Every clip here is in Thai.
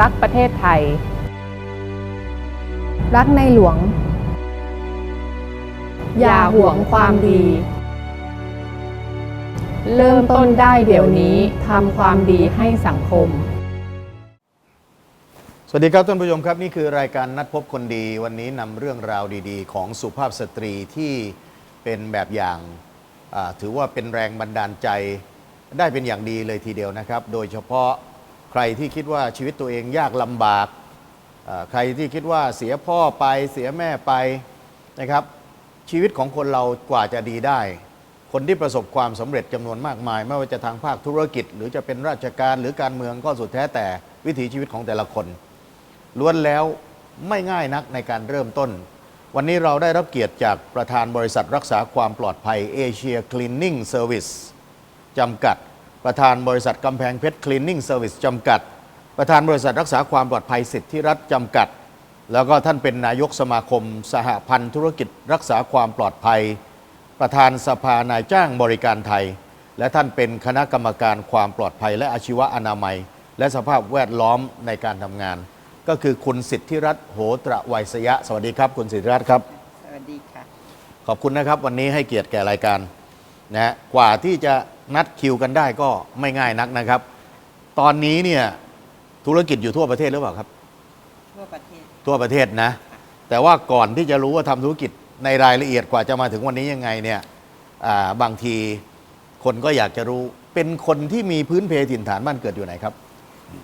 รักประเทศไทย รักในหลวง อย่าห่วงความดี เริ่มต้นได้เดี๋ยวนี้ทำความดีให้สังคม สวัสดีครับท่านผู้ชมครับ นี่คือรายการนัดพบคนดี วันนี้นำเรื่องราวดีๆ ของสุภาพสตรีที่เป็นแบบอย่างอ่าถือว่าเป็นแรงบันดาลใจได้เป็นอย่างดีเลยทีเดียวนะครับ โดยเฉพาะใค รที่คิดว่าชีวิตตัวเองยากลำบาก ใครที่คิดว่าเสียพ่อไปเสียแม่ไปนะครับ ชีวิตของคนเรากว่าจะดีได้ คนที่ประสบความสำเร็จจำนวนมากมาย ไม่ว่าจะทางภาคธุรกิจ หรือจะเป็นราชการหรือการเมืองก็สุดแท้แต่วิถีชีวิตของแต่ละคน ล้วนแล้วไม่ง่ายนักในการเริ่มต้น วันนี้เราได้รับเกียรติจากประธานบริษัทรักษาความปลอดภัยเอเชียคลีนนิ่งเซอร์วิสจำกัด ประธานบริษัทกำแพงเพชรคลีนนิ่งเซอร์วิสจำกัด ประธานบริษัทรักษาความปลอดภัยสิทธิรัฐจำกัด แล้วก็ท่านเป็นนายกสมาคม สหพันธ์ธุรกิจรักษาความปลอดภัย ประธานสภานายจ้างบริการไทย และท่านเป็นคณะกรรมการความปลอดภัย และอาชีวะอนามัย และสภาพแวดล้อมในการทำงาน ก็คือคุณสิทธิรัตน์โหตระไวยสยะ สวัสดีครับ คุณสิทธิรัตน์ครับ สวัสดีค่ะ ขอบคุณนะครับวันนี้ให้เกียรติแก่รายการนะฮะกว่าที่จะ นัดคิวกันได้ก็ไม่ง่ายนักนะครับ ตอนนี้เนี่ยธุรกิจอยู่ทั่วประเทศหรือเปล่าครับ ทั่วประเทศ ทั่วประเทศนะ แต่ว่าก่อนที่จะรู้ว่าทำธุรกิจในรายละเอียดกว่าจะมาถึงวันนี้ยังไงเนี่ยอ่าบางทีคนก็อยากจะรู้ เป็นคนที่มีพื้นเพถิ่นฐานบ้านเกิดอยู่ไหนครับ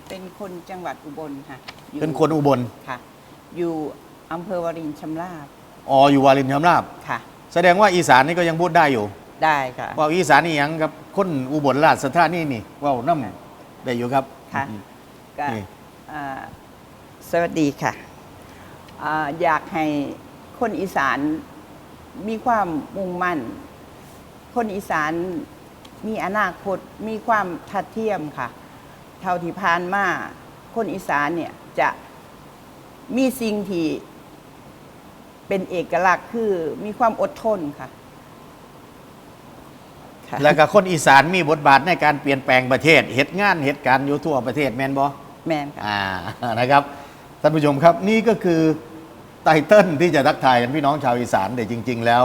เป็นคนจังหวัดอุบลค่ะอยู่เป็นคนอุบลค่ะ อยู่อำเภอวารินชำราบอ๋ออยู่วารินชำราบค่ะ แสดงว่าอีสานนี่ก็ยังพูดได้อยู่ ได้ค่ะว่าอีสานนี่ยังกับคนอุบลราชธานีนี่เว่าน้ำได้อยู่ครับ ค่ะอืมก็นี่ อ่าสวัสดีค่ะอ่าอยากให้คนอีสานมีความมุ่งมั่น คนอีสานมีอนาคตมีความทัดเทียมค่ะ เท่าที่ผ่านมาคนอีสานเนี่ยจะมีสิ่งที่เป็นเอกลักษณ์คือมีความอดทนค่ะ ค่ะแล้วก็คนอีสานมีบทบาทในการเปลี่ยนแปลงประเทศเหตุงานเหตุการณ์อยู่ทั่วประเทศแมนบอแมนค่ะ อ่า นะครับ ท่านผู้ชมครับนี่ก็คือไตเติ้ลที่จะทักทายกันพี่น้องชาวอีสานแต่จริง ๆ แล้ว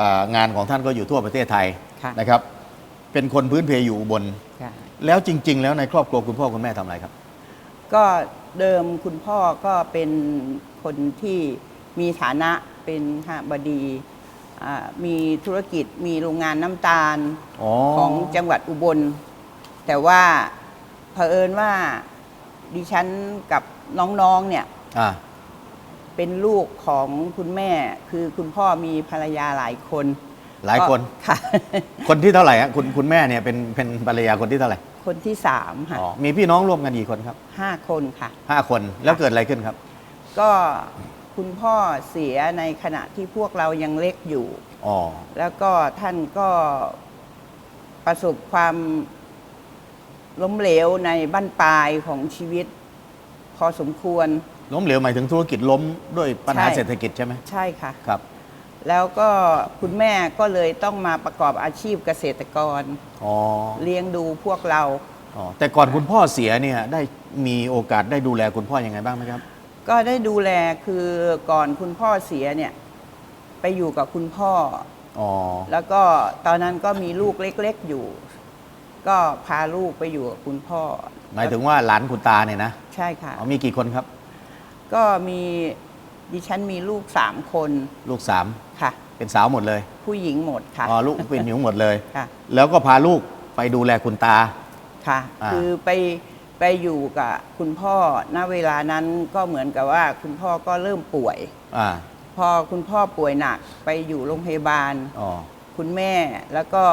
อ่างานของท่านก็อยู่ทั่วประเทศไทยค่ะ นะครับ เป็นคนพื้นเพอยู่อุบนค่ะ แล้วจริง ๆ แล้วในครอบครัวคุณพ่อคุณแม่ทำอะไรครับ ก็เดิมคุณพ่อก็เป็นคนที่มีฐานะเป็นหบดี อ่ามีธุรกิจมีโรงงานน้ำตาลอ๋อของจังหวัดอุบล แต่ว่าเผอิญว่าดิฉันกับน้องๆเนี่ยอ่าเป็นลูกของคุณแม่ คือคุณพ่อมีภรรยาหลายคนหลายคน ก็ค่ะ คนที่เท่าไหร่ฮะคุณคุณแม่เนี่ยเป็นเป็นภรรยาคนที่เท่าไหร่คนที่สามค่ะอ๋อมีพี่น้องร่วมกันกี่คนครับห้าคนค่ะ ห้าคนแล้วเกิดอะไรขึ้นครับ ก็ คุณพ่อเสียในขณะที่พวกเรายังเล็กอยู่ อ๋อ แล้วก็ท่านก็ประสบความล้มเหลวในบั้นปลายของชีวิต พอสมควร ล้มเหลวหมายถึงธุรกิจล้มด้วยปัญหาใช่ เศรษฐกิจใช่ไหมใช่ค่ะ ครับ แล้วก็คุณแม่ก็เลยต้องมาประกอบอาชีพเกษตรกร อ๋อเลี้ยงดูพวกเรา อ๋อแต่ก่อนคุณพ่อเสียเนี่ยได้มีโอกาสได้ดูแลคุณพ่อยังไงบ้างไหมครับ ก็ได้ดูแลคือก่อนคุณพ่อเสียเนี่ย ไปอยู่กับคุณพ่อ อ๋อ แล้วก็ตอนนั้นก็มีลูกเล็กๆอยู่ ก็พาลูกไปอยู่กับคุณพ่อ หมายถึงว่าหลานคุณตาเนี่ยนะใช่ค่ะอ๋อมีกี่คนครับ ก็มีดิฉันมีลูกสามคนลูกสามค่ะ เป็นสาวหมดเลยผู้หญิงหมดค่ะ อ๋อลูกเป็นหญิงหมดเลย ค่ะ แล้วก็พาลูกไปดูแลคุณตา ค่ะ อ่า คือไป ไปอยู่กับคุณพ่อณเวลานั้นก็เหมือนกับว่าคุณพ่อก็เริ่มป่วย อ่าพอคุณพ่อป่วยหนักไปอยู่โรงพยาบาล อ๋อ คุณแม่แล้วก็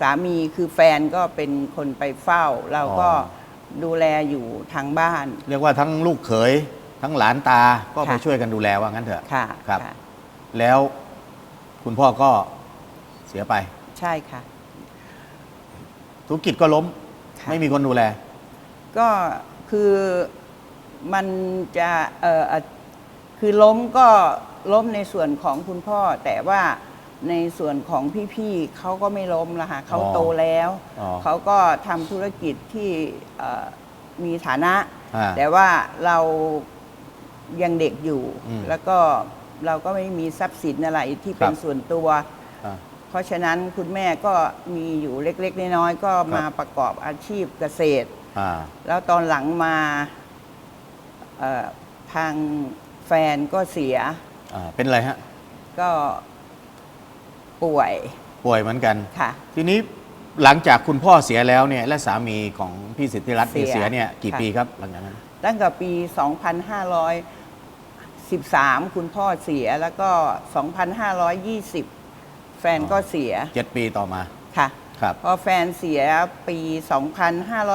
สามีคือแฟนก็เป็นคนไปเฝ้า เราก็ดูแลอยู่ทางบ้าน เรียกว่าทั้งลูกเขย ทั้งหลานตาก็ไปค่ะ ช่วยกันดูแลว่างั้นเถอะ ค่ะครับค่ะแล้วคุณพ่อก็เสียไป ใช่ค่ะธุรกิจก็ล้ม ค่ะ ไม่มีคนดูแล ก็คือมันจะเอ่อเอ่อคือล้มก็ล้มในส่วนของคุณพ่อ แต่ว่าในส่วนของพี่ๆเขาก็ไม่ล้มละค่ะเขาอ๋อโตแล้ว อ๋อเขาก็ทำธุรกิจที่เอ่อมีฐานะ อ่าแต่ว่าเรายังเด็กอยู่ อืมแล้วก็เราก็ไม่มีทรัพย์สินอะไรที่เป็นครับส่วนตัว อ่า เพราะฉะนั้นคุณแม่ก็มีอยู่เล็ก ๆ น้อยๆก็มาประกอบอาชีพเกษตรอ่า แล้วตอนหลังมาเอ่อทางแฟนก็เสียอ่าเป็นอะไรฮะ ก็ป่วย ป่วยเหมือนกัน ค่ะ ทีนี้หลังจากคุณพ่อเสียแล้วเนี่ย และสามีของพี่สิทธิรัตน์ที่เสียเสียเนี่ยกี่ค่ะปีครับหลังจากนั้น ตั้งแต่ปี 2513 คุณพ่อเสียแล้วก็ 2520 แฟนก็เสียเจ็ดปีต่อมา ค่ะ ครับ พอแฟนเสียปี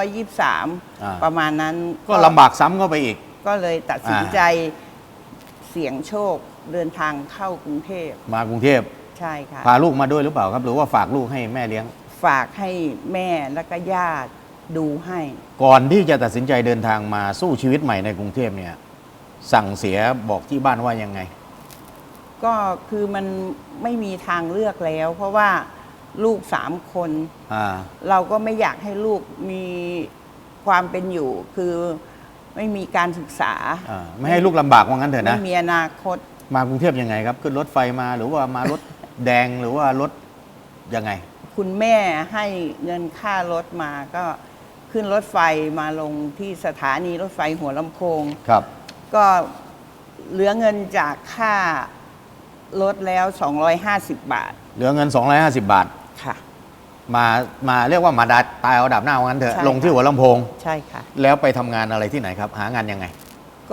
2523อ่าประมาณนั้นก็ลำบากซ้ำเข้าไปอีก ก็เลยตัดสินอ่าใจเสี่ยงโชคเดินทางเข้ากรุงเทพมากรุงเทพใช่ค่ะ พาลูกมาด้วยหรือเปล่าครับ หรือว่าฝากลูกให้แม่เลี้ยง ฝากให้แม่และก็ญาติดูให้ ก่อนที่จะตัดสินใจเดินทางมาสู้ชีวิตใหม่ในกรุงเทพเนี่ย สั่งเสียบอกที่บ้านว่ายังไง ก็คือมันไม่มีทางเลือกแล้ว เพราะว่า ลูกสามคน อ่า เราก็ไม่อยากให้ลูกมีความเป็นอยู่ คือไม่มีการศึกษาอ่าไม่ให้ลูกลำบากว่างั้นเถอะไม่นะมีอนาคต มากรุงเทพยังไงครับ ขึ้นรถไฟมาหรือว่ามารถ แดงหรือว่ารถยังไง คุณแม่ให้เงินค่ารถมาก็ขึ้นรถไฟมาลงที่สถานีรถไฟหัวลำโพง ครับ ก็เหลือเงินจากค่ารถแล้ว 250 บาท เหลือเงิน 250 บาท ค่ะ มามาเรียกว่ามาดาตายเอาดับหน้าว่างั้นเถอะใช่ลงที่ค่ะ หัวลำโพง ใช่ค่ะ แล้วไปทำงานอะไรที่ไหนครับ หางานยังไง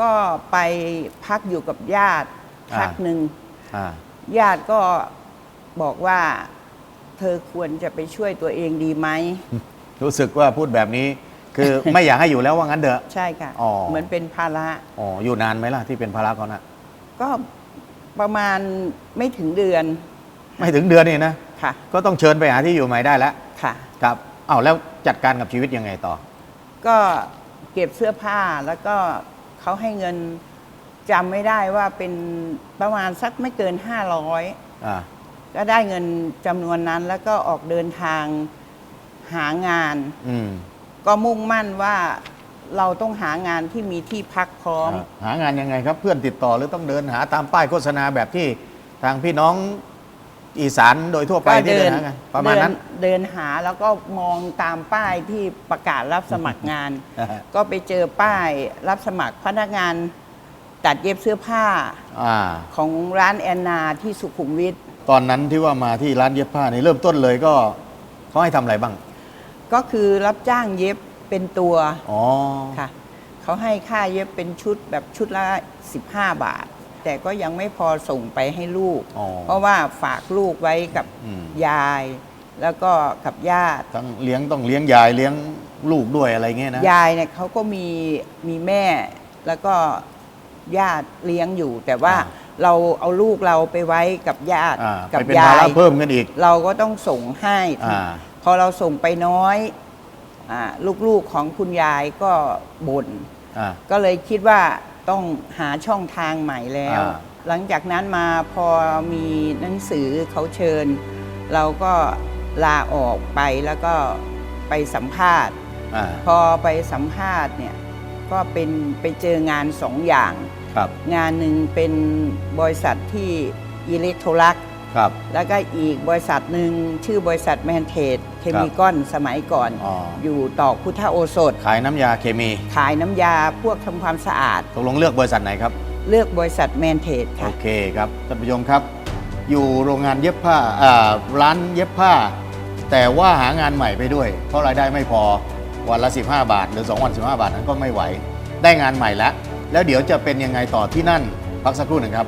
ก็ไปพักอยู่กับญาติอ่า พักหนึ่งอ่าญาติก็บอกว่า เธอควรจะไปช่วยตัวเองดีไหม รู้สึกว่าพูดแบบนี้ คือ ไม่อยากให้อยู่แล้วว่างั้นเถอะ ใช่ค่ะ อ๋อ เหมือนเป็นภาระ อ๋ออยู่นานไหมล่ะที่เป็นภาระเขานะก็ประมาณไม่ถึงเดือน ไม่ถึงเดือนนี่นะ ค่ะ ก็ต้องเชิญไปหาที่อยู่ใหม่ได้แล้วค่ะ ครับอ้าวแล้วจัดการกับชีวิตยังไงต่อ ก็เก็บเสื้อผ้าแล้วก็เขาให้เงินจำไม่ได้ว่าเป็นประมาณสักไม่เกิน 500 อ่าก็ได้เงินจำนวนนั้นแล้วก็ออกเดินทางหางาน อืมก็มุ่งมั่นว่าเราต้องหางานที่มีที่พักพร้อมอ่าหางานยังไงครับ เพื่อนติดต่อหรือต้องเดินหาตามป้ายโฆษณาแบบที่ทางพี่น้อง อีสานโดยทั่วไปก็ที่เดินหากันประมาณนั้น เดิเดินหาแล้วก็มองตามป้ายที่ประกาศรับสมัครงาน อ่าฮะ ก็ไปเจอป้ายรับสมัครพนักงานตัดเย็บเสื้อผ้าอ่า ของร้านแอนนาที่สุขุมวิทตอนนั้นที่ว่ามาที่ร้านเย็บผ้านี่เริ่มต้นเลยก็เขาให้ทำอะไรบ้าง ก็คือรับจ้างเย็บเป็นตัวอ๋อ ค่ะเขาให้ค่าเย็บเป็นชุดแบบชุดละ 15 บาท แต่ก็ยังไม่พอส่งไปให้ลูก อ๋อเพราะว่าฝากลูกไว้กับอืม ยาย แล้วก็กับญาติทั้งเลี้ยงต้องเลี้ยงยายเลี้ยงลูกด้วยอะไรเงี้ยนะ ยายเนี่ยเขาก็มีมีแม่แล้วก็ญาติเลี้ยงอยู่ แต่ว่าอ่า เราเอาลูกเราไปไว้กับญาติอ่ากัไปเป็นยาภาระยเพิ่มกันอีก เราก็ต้องส่งให้อ่า พอเราส่งไปน้อยอาลูกๆของคุณยายก็บน่น อ่า ก็เลยคิดว่า ต้องหาช่องทางใหม่แล้ว อ่า หลังจากนั้นมาพอมีหนังสือเขาเชิญ เราก็ลาออกไปแล้วก็ไปสัมภาษณ์ อ่าพอไปสัมภาษณ์เนี่ยก็เป็นไปเจองานสองอย่าง ครับงานหนึ่งเป็นบริษัทที่อิเล็กโทรลัก ครับแล้วก็อีกบริษัทหนึ่งชื่อบริษัทแมนเทส เคมีกอนสมัยก่อนอ๋ออยู่ตอกพุทธโอสถ ขายน้ำยาเคมี ขายน้ำยาพวกทำความสะอาดตกลงเลือกบริษัทไหนครับ เลือกบริษัทแมนเทสโอค่ะเคครับท่านผู้ชมครับ อยู่โรงงานเย็บผ้าอ่าร้านเย็บผ้า แต่ว่าหางานใหม่ไปด้วย เพราะรายได้ไม่พอวันละ 15 บาท หรือ 2 วัน 15 บาทนั้นก็ไม่ไหว ได้งานใหม่แล้ว แล้วเดี๋ยวจะเป็นยังไงต่อที่นั่น พักสักครู่หนึ่งครับ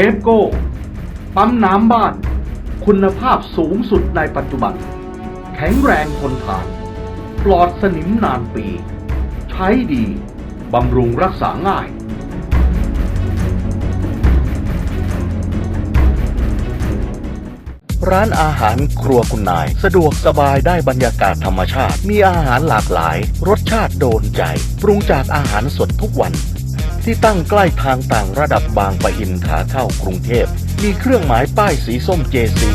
เทปโก้ ปั๊มน้ำบ้าน คุณภาพสูงสุดในปัจจุบัน แข็งแรงทนทาน ปลอดสนิมนานปี ใช้ดี บำรุงรักษาง่าย ร้านอาหารครัวคุณนาย สะดวกสบายได้บรรยากาศธรรมชาติ มีอาหารหลากหลาย รสชาติโดนใจ ปรุงจากอาหารสดทุกวัน ที่ตั้งใกล้ทางต่างระดับบางปะอินขาเข้ากรุงเทพ มีเครื่องหมายป้ายสีส้มเจซี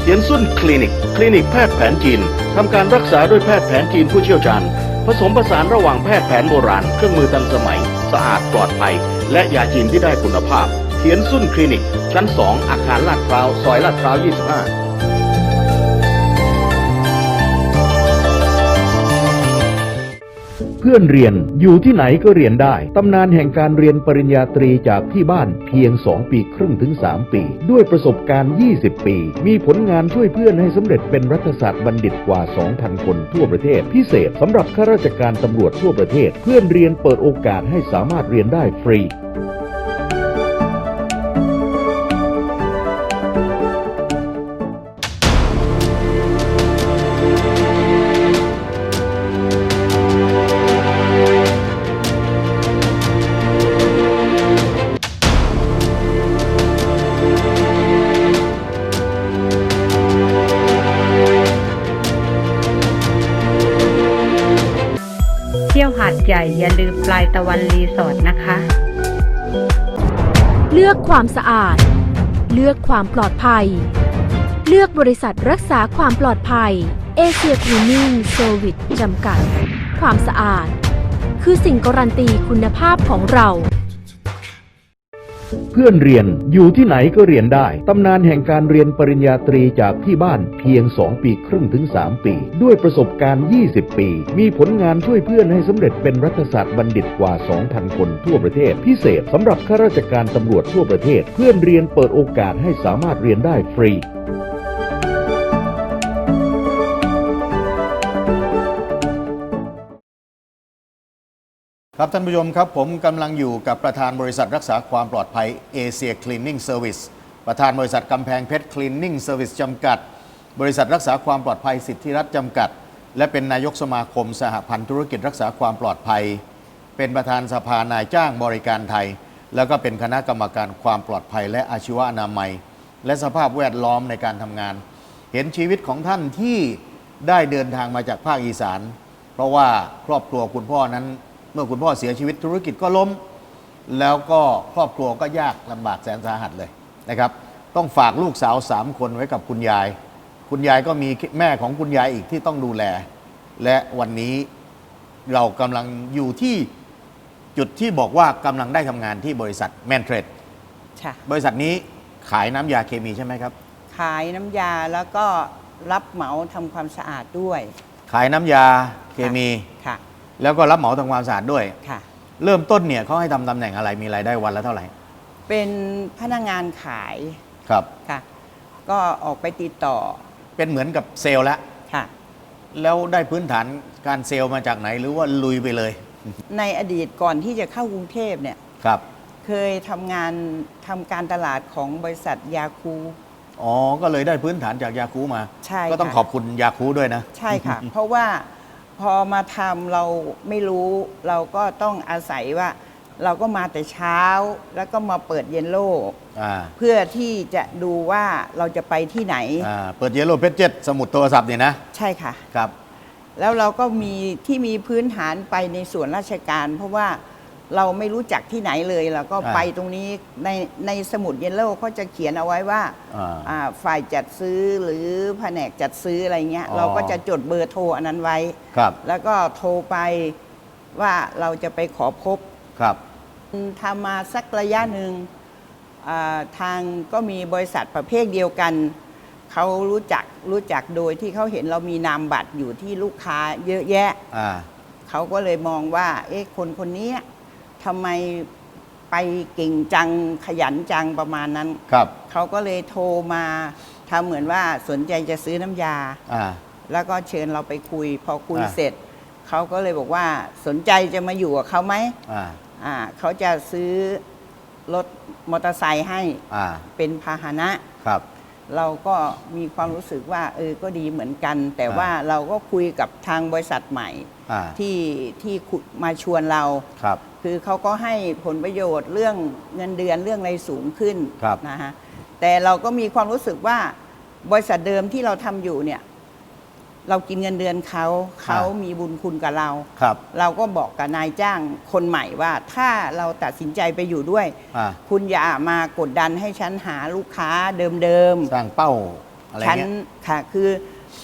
เทียนซุ่นคลินิก คลินิกแพทย์แผนจีนทำการรักษาด้วยแพทย์แผนจีนผู้เชี่ยวชาญ ผสมผสานระหว่างแพทย์แผนโบราณ เครื่องมือทันสมัย สะอาดปลอดภัย และยาจีนที่ได้คุณภาพ เทียนซุ่นคลินิก ชั้น 2 อาคารลาดพร้าว ซอยลาดพร้าว 25 เพื่อนเรียนอยู่ที่ไหนก็เรียนได้ ตำนานแห่งการเรียนปริญญาตรีจากที่บ้านเพียง 2 ปีครึ่งถึง 3 ปี ด้วยประสบการณ์ 20 ปี มีผลงานช่วยเพื่อนให้สำเร็จเป็นรัฐศาสตร์บัณฑิตกว่า 2,000 คนทั่วประเทศ พิเศษสำหรับข้าราชการตำรวจทั่วประเทศ เพื่อนเรียนเปิดโอกาสให้สามารถเรียนได้ฟรี อย่าลืมปลายตะวันรีสอร์ทนะคะ เลือกความสะอาด เลือกความปลอดภัย เลือกบริษัทรักษาความปลอดภัยเอเชียคลีนิ่งเซอร์วิสจำกัด ความสะอาด คือสิ่งการันตีคุณภาพของเรา พื่อนเรียน อยู่ที่ไหนก็เรียนได้ ตำนานแห่งการเรียนปริญญาตรีจากที่บ้านเพียง 2 ปีครึ่งถึง 3 ปี ด้วยประสบการณ์ 20 ปี มีผลงานช่วยเพื่อนให้สำเร็จเป็นรัฐศาสตร์บัณฑิตกว่า 2,000 คนทั่วประเทศ พิเศษสำหรับข้าราชการตำรวจทั่วประเทศ เพื่อนเรียนเปิดโอกาสให้สามารถเรียนได้ฟรี ครับท่านผู้ชมครับ ผมกำลังอยู่กับประธานบริษัทรักษาความปลอดภัยเอเชียคลีนนิ่งเซอร์วิสประธานบริษัทกำแพงเพชรคลีนนิ่งเซอร์วิสจำกัด บริษัทรักษาความปลอดภัยสิทธิรัฐจำกัด และเป็นนายกสมาคมสหพันธ์ธุรกิจรักษาความปลอดภัย เป็นประธานสภานายจ้างบริการไทย แล้วก็เป็นคณะกรรมการความปลอดภัย และอาชีวอนามัย และสภาพแวดล้อมในการทำงาน เห็นชีวิตของท่านที่ได้เดินทางมาจากภาคอีสาน เพราะว่าครอบครัวคุณพ่อนั้น เมื่อคุณพ่อเสียชีวิตธุรกิจก็ล้ม แล้วก็ครอบครัวก็ยากลำบากแสนสาหัสเลยนะครับ ต้องฝากลูกสาวสามคนไว้กับคุณยาย คุณยายก็มีแม่ของคุณยายอีกที่ต้องดูแล และวันนี้เรากำลังอยู่ที่จุดที่บอกว่ากำลังได้ทำงานที่บริษัทแมนเทรดค่ะบริษัทนี้ขายน้ำยาเคมีใช่ไหมครับ ขายน้ำยาแล้วก็รับเหมาทำความสะอาดด้วย ขายน้ำยาเคมีค่ะ แล้วก็รับเหมาทำความสะอาดด้วย ค่ะ เริ่มต้นเนี่ยเขาให้ทำตำแหน่งอะไรมีรายได้วันละเท่าไหร่เป็นพนักงานขายครับ ค่ะ ก็ออกไปติดต่อเป็นเหมือนกับเซลล์แล้วค่ะ แล้วได้พื้นฐานการเซลล์มาจากไหนหรือว่าลุยไปเลยในอดีตก่อนที่จะเข้ากรุงเทพเนี่ย ครับเคยทำงานทำการตลาดของบริษัทยาคู อ๋อก็เลยได้พื้นฐานจากยาคูมา ใช่ก็ต้องค่ะ ขอบคุณยาคูด้วยนะ ใช่ค่ะ เพราะว่า พอมาทำเราไม่รู้เราก็ต้องอาศัยว่า เราก็มาแต่เช้าแล้วก็มาเปิดเยนโลอ่าเพื่อที่จะดูว่าเราจะไปที่ไหน อ่าเปิดเยลโลเพจเจ็สมุดโทรศัพท์เนี่ยนะใช่ค่ะ ครับ แล้วเราก็มีที่มีพื้นฐานไปในส่วนราชการ เพราะว่า เราไม่รู้จักที่ไหนเลยเราก็อ่าไปตรงนี้ในในสมุดเยลโล่เขาจะเขียนเอาไว้ว่าอ่าอ่าฝ่ายจัดซื้อหรือแผนกจัดซื้ออะไรเงี้ยอ๋อ เราก็จะจดเบอร์โทรอันนั้นไว้ ครับแล้วก็โทรไปว่าเราจะไปขอพบ ครับ ทำมาสักระยะหนึ่งอ่าทางก็มีบริษัทประเภทเดียวกัน เขารู้จักรู้จักโดยที่เขาเห็นเรามีนามบัตรอยู่ที่ลูกค้าเยอะแยะ อ่า เขาก็เลยมองว่า เอ๊ะคนคนนี้ ทำไมไปเก่งจังขยันจังประมาณนั้น ครับเขาก็เลยโทรมาทำเหมือนว่าสนใจจะซื้อน้ำยา อ่า แล้วก็เชิญเราไปคุย พอคุยอ่า เสร็จ เขาก็เลยบอกว่าสนใจจะมาอยู่กับเขาไหมอ่าอ่าเขาจะซื้อรถมอเตอร์ไซค์ให้อ่าเป็นพาหนะ ครับ เราก็มีความรู้สึกว่าเออก็ดีเหมือนกัน แต่อ่าว่าเราก็คุยกับทางบริษัทใหม่อ่า ที่ที่คุมาชวนเรา ครับ คือเขาก็ให้ผลประโยชน์เรื่องเงินเดือนเรื่องอะไรสูงขึ้นครับนะฮะแต่เราก็มีความรู้สึกว่าบริษัทเดิมที่เราทำอยู่เนี่ย เรากินเงินเดือนเขาเขามีบุญคุณกับเรา ครับ เราก็บอกกับนายจ้างคนใหม่ว่าถ้าเราตัดสินใจไปอยู่ด้วย อ่า คุณอย่ามากดดันให้ฉันหาลูกค้าเดิมสร้างเป้าอะไรๆฉันเงี้ย ค่ะคือ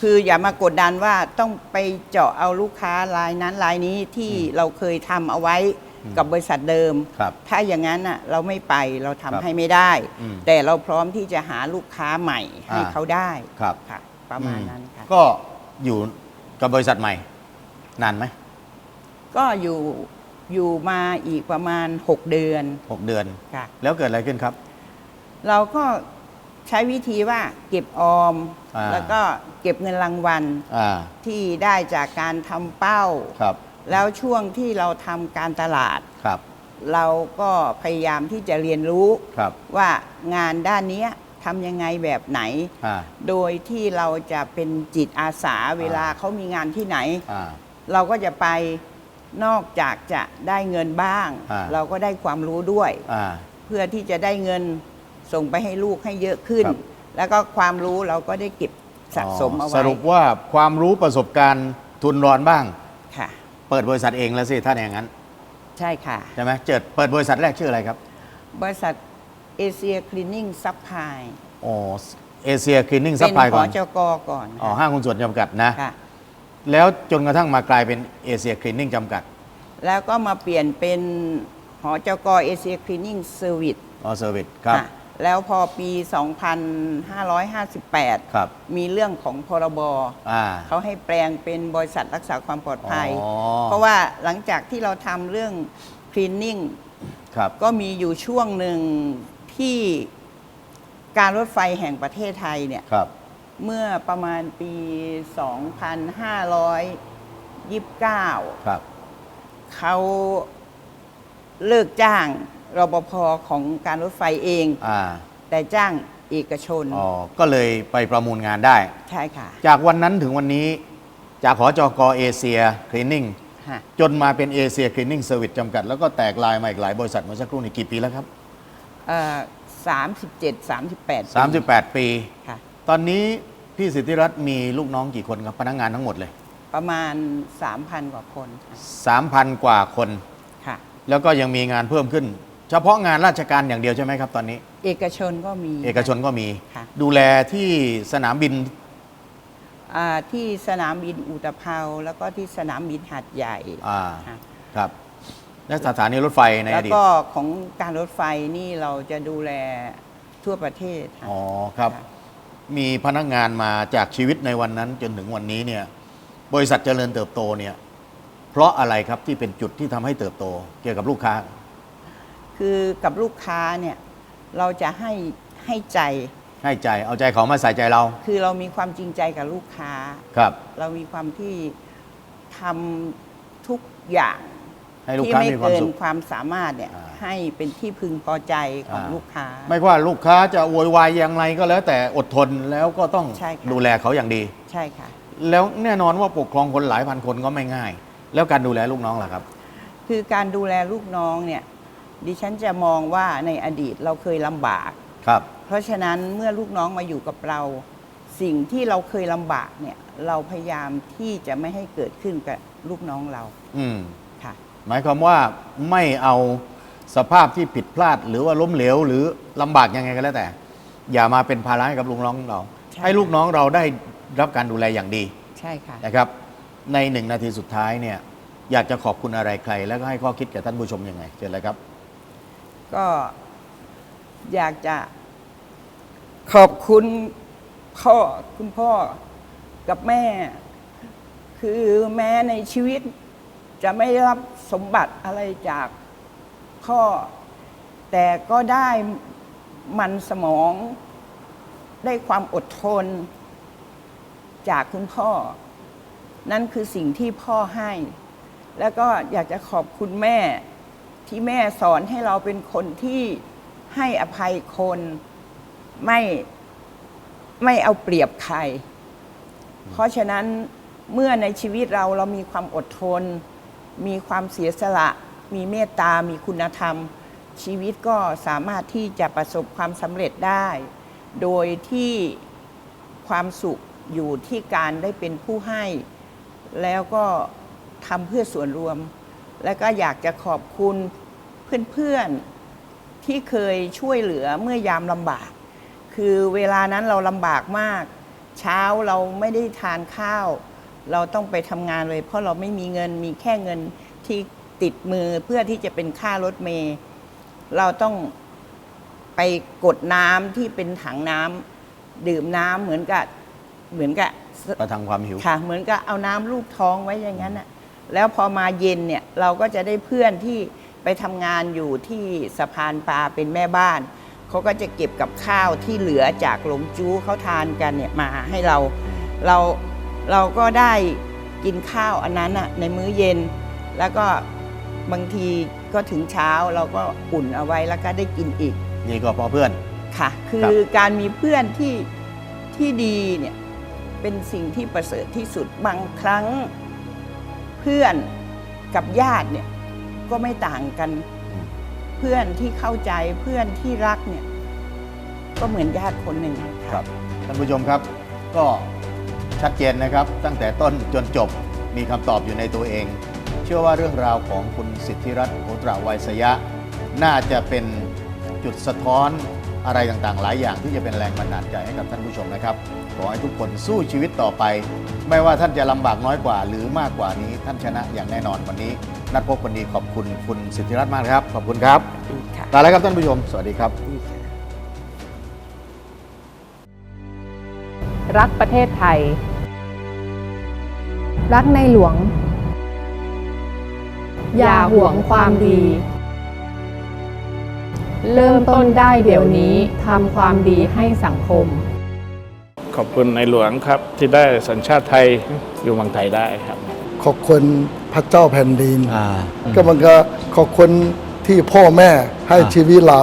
คืออย่ามากดดันว่าต้องไปเจาะเอาลูกค้ารายนั้นรายนี้ที่อืมเราเคยทำเอาไว้อืมกับบริษัทเดิม ครับถ้าอย่างนั้นน่ะเราไม่ไปเราทำครับให้ไม่ได้ อืมแต่เราพร้อมที่จะหาลูกค้าใหม่ให้อ่า เขาได้ครับ ค่ะ ประมาณนั้นค่ะ ก็ อยู่กับบริษัทใหม่ นานไหมก็อยู่อยู่มาอีกประมาณ 6 เดือนหกเดือน ค่ะ แล้วเกิดอะไรขึ้นครับ เราก็ใช้วิธีว่าเก็บออม อ่า แล้วก็เก็บเงินรางวัลอ่าที่ได้จากการทำเป้า ครับแล้วช่วงที่เราทำการตลาด ครับเราก็พยายามที่จะเรียนรู้ครับว่างานด้านเนี้ย ทำยังไงแบบไหน อ่า โดยที่เราจะเป็นจิตอาสาเวลาเขามีงานที่ไหน อ่า เราก็จะไปนอกจากจะได้เงินบ้าง อ่า เราก็ได้ความรู้ด้วย อ่า เพื่อที่จะได้เงินส่งไปให้ลูกให้เยอะขึ้น ครับ แล้วก็ความรู้เราก็ได้เก็บสะสมเอาไว้สรุปว่าความรู้ประสบการณ์ทุนรอนบ้าง ค่ะ เปิดบริษัทเองแล้วสิถ้าอย่างนั้นใช่ค่ะ ใช่ไหมเจิดเปิดบริษัทแรกชื่ออะไรครับ บริษัท เอเชียคลีนนิ่งซัพพลายอ๋อเอเชียคลีนนิ่งซัเป็พนพลายหก่ออนจกก่อนอ๋อค่ะห้างหุ้นส่วนจำกัดนะค่ะแล้วจนกระทั่งมากลายเป็นเอเชียคลีนนิ่งจำกัด แล้วก็มาเปลี่ยนเป็นหอจกเอเชียคลีนนิ่งเซอร์วิสอ๋อเซอร์วิสครับแล้วพอปี 2558ครับมีเรื่องของพรบอ่าเขาให้แปลงเป็นบริษัทรักษาความปลอดภัยอ๋อเพราะว่าหลังจากที่เราทำเรื่องคลีนนิ่งครับก็มีอยู่ช่วงหนึ่ง ที่การรถไฟแห่งประเทศไทยเนี่ยครับ เมื่อประมาณปี 2529 ครับ เขาเลิกจ้างรปภของการรถไฟเอง อ่า แต่จ้างเอกชนอ๋อ ก็เลยไปประมูลงานได้ ใช่ค่ะจากวันนั้นถึงวันนี้จากหอจกเอเชียคลีนนิ่งฮะจนมาเป็นเอเชียคลีนนิ่งเซอร์วิสจำกัด แล้วก็แตกลายมาอีกหลายบริษัทเมื่อสักครู่นี้กี่ปีแล้วครับ เอ่อ37 38 38 ปี ค่ะ ตอนนี้พี่สิทธิรัตน์มีลูกน้องกี่คนครับพนักงานทั้งหมดเลย ประมาณ3,000กว่าคนค่ะ3,000 กว่าคน ค่ะ แล้วก็ยังมีงานเพิ่มขึ้น เฉพาะงานราชการอย่างเดียวใช่ไหมครับตอนนี้ เอกชนก็มี เอกชนก็มี ค่ะ ดูแลที่สนามบินอ่าที่สนามบินอุตภเปาแล้วก็ที่สนามบินหาดใหญ่อ่าค่ะ ครับ และสถานีรถไฟในแล้อวดีตก็ของการรถไฟนี่เราจะดูแลทั่วประเทศค่ะ อ๋อครับ ค่ะ มีพนักงานมาจากชีวิตในวันนั้นจนถึงวันนี้เนี่ย บริษัทเจริญเติบโตเนี่ย เพราะอะไรครับที่เป็นจุดที่ทำให้เติบโต เกี่ยวกับลูกค้า คือกับลูกค้าเนี่ยเราจะให้ให้ใจ ให้ใจเอาใจเขามาใส่ใจเราคือเรามีความจริงใจกับลูกค้า ครับ เรามีความที่ทำทุกอย่าง ให้ลูกที่ค้าไม่มีความเกินสุข ความสามารถเนี่ยอ่า ให้เป็นที่พึงพอใจของอ่าลูกค้า ไม่ว่าลูกค้าจะโวยวายอย่างไรก็แล้ว แต่อดทนแล้วก็ต้องใช่ค่ะ ดูแลเขาอย่างดี ใช่ค่ะ แล้วแน่นอนว่าปกครองคนหลายพันคนก็ไม่ง่าย แล้วการดูแลลูกน้องล่ะครับ คือการดูแลลูกน้องเนี่ยดิฉันจะมองว่าในอดีตเราเคยลำบาก ครับ เพราะฉะนั้นเมื่อลูกน้องมาอยู่กับเรา สิ่งที่เราเคยลำบากเนี่ยเราพยายามที่จะไม่ให้เกิดขึ้นกับลูกน้องเรา อืมค่ะ หมายความว่าไม่เอาสภาพที่ผิดพลาด หรือว่าล้มเหลว หรือลำบากยังไงก็แล้วแต่ อย่ามาเป็นภาระให้กับลูกน้องเรา ใช่ ให้ลูกน้องเราได้รับการดูแลอย่างดีใช่ค่ะ นะครับในหนึ่งนาทีสุดท้ายเนี่ยอยากจะขอบคุณอะไรใคร แล้วก็ให้ข้อคิดแก่ท่านผู้ชมยังไงเชิญเลยครับ ก็อยากจะขอบคุณพ่อคุณพ่อกับแม่ คือแม้ในชีวิต จะไม่รับสมบัติอะไรจากพ่อ แต่ก็ได้มันสมอง ได้ความอดทน จากคุณพ่อ นั่นคือสิ่งที่พ่อให้ แล้วก็อยากจะขอบคุณแม่ที่แม่สอนให้เราเป็นคนที่ให้อภัยคนไม่ไม่เอาเปรียบใคร เพราะฉะนั้นเมื่อในชีวิตเราเรามีความอดทน มีความเสียสละ มีเมตตา มีคุณธรรม ชีวิตก็สามารถที่จะประสบความสำเร็จได้ โดยที่ความสุขอยู่ที่การได้เป็นผู้ให้ แล้วก็ทำเพื่อส่วนรวม แล้วก็อยากจะขอบคุณเพื่อนๆที่เคยช่วยเหลือเมื่อยามลำบาก คือเวลานั้นเราลำบากมาก เช้าเราไม่ได้ทานข้าว เราต้องไปทำงานเลย เพราะเราไม่มีเงินมีแค่เงินที่ติดมือเพื่อที่จะเป็นค่ารถเมล์เราต้องไปกดน้ำที่เป็นถังน้ำดื่มน้ำเหมือนกับเหมือนกับประทังความหิวค่ะ เหมือนกับเอาน้ำลูบท้องไว้อย่างนั้นน่ะแล้วพอมาเย็นเนี่ยเราก็จะได้เพื่อนที่ไปทำงานอยู่ที่สะพานปลาเป็นแม่บ้านเขาก็จะเก็บกับข้าวที่เหลือจากหลงจู้เขาทานกันเนี่ยมาให้เราเรา เราก็ได้กินข้าวอันนั้นน่ะในมื้อเย็น แล้วก็บางทีก็ถึงเช้าเราก็อุ่นเอาไว้แล้วก็ได้กินอีก นี่ก็เพราะเพื่อน ค่ะ คืครัอบ การมีเพื่อนที่ที่ดีเนี่ยเป็นสิ่งที่ประเสริฐที่สุดบางครั้งเพื่อนกับญาติเนี่ยก็ไม่ต่างกันอืมเพื่อนที่เข้าใจเพื่อนที่รักเนี่ย ก็เหมือนญาติคนหนึ่ง ครับท่านผู้ชมครับ ก็ ชัดเจนนะครับ ตั้งแต่ต้นจนจบมีคำตอบอยู่ในตัวเอง เชื่อว่าเรื่องราวของคุณสิทธิรัตน์โอตราวัยสยะ น่าจะเป็นจุดสะท้อนอะไรต่างๆ หลายอย่างที่จะเป็นแรงบันดาลใจให้กับท่านผู้ชมนะครับขอให้ทุกคนสู้ชีวิตต่อไป ไม่ว่าท่านจะลำบากน้อยกว่า หรือมากกว่านี้ท่านชนะอย่างแน่นอนวันนี้ นัดพบคนดีขอบคุณคุณสิทธิรัตน์มากนะครับ ขอบคุณครับค่ะลาแล้วครับท่านผู้ชม สวัสดีครับ รักประเทศไทย รักในหลวง อย่าห่วงความดี เริ่มต้นได้เดี๋ยวนี้ทำความดีให้สังคม ขอบคุณในหลวงครับที่ได้สัญชาติไทยอยู่เมืองไทยได้ครับ ขอบคุณพระเจ้าแผ่นดินอ่าก็มันก็ขอบคุณที่พ่อแม่ให้อ่าชีวิตเรา